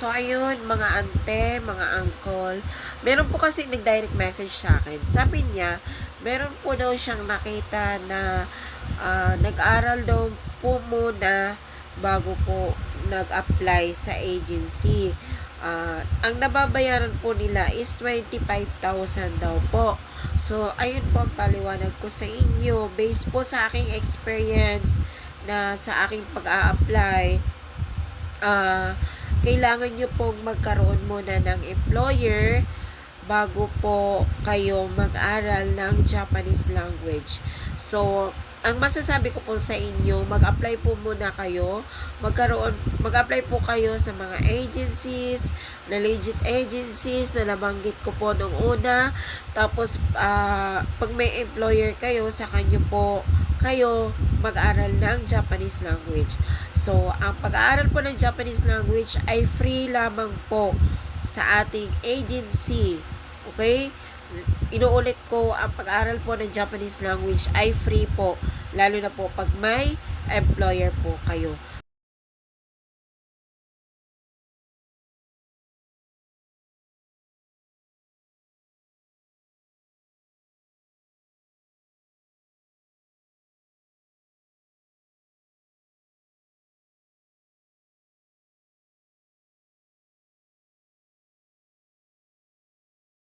So, ayun, mga ante, mga uncle. Meron po kasi nag-direct message sa akin. Sabi niya, meron po daw siyang nakita na ah, nag-aral daw po muna bago po nag-apply sa agency. Ah, ang nababayaran po nila is 25,000 daw po. So, ayun po ang paliwanag ko sa inyo. Based po sa aking experience na sa aking pag-a-apply, ah, kailangan nyo pong magkaroon muna ng employer bago po kayo mag-aral ng Japanese language. So, ang masasabi ko po sa inyo, mag-apply po muna kayo, magkaroon, mag-apply po kayo sa mga agencies, na legit agencies na nabanggit ko po nung una. Tapos, ah, pag may employer kayo, sa kanyo po kayo mag-aral ng Japanese language. So, ang pag-aaral po ng Japanese language ay free lamang po sa ating agency. Okay? Inuulit ko, ang pag-aaral po ng Japanese language ay free po. Lalo na po pag may employer po kayo.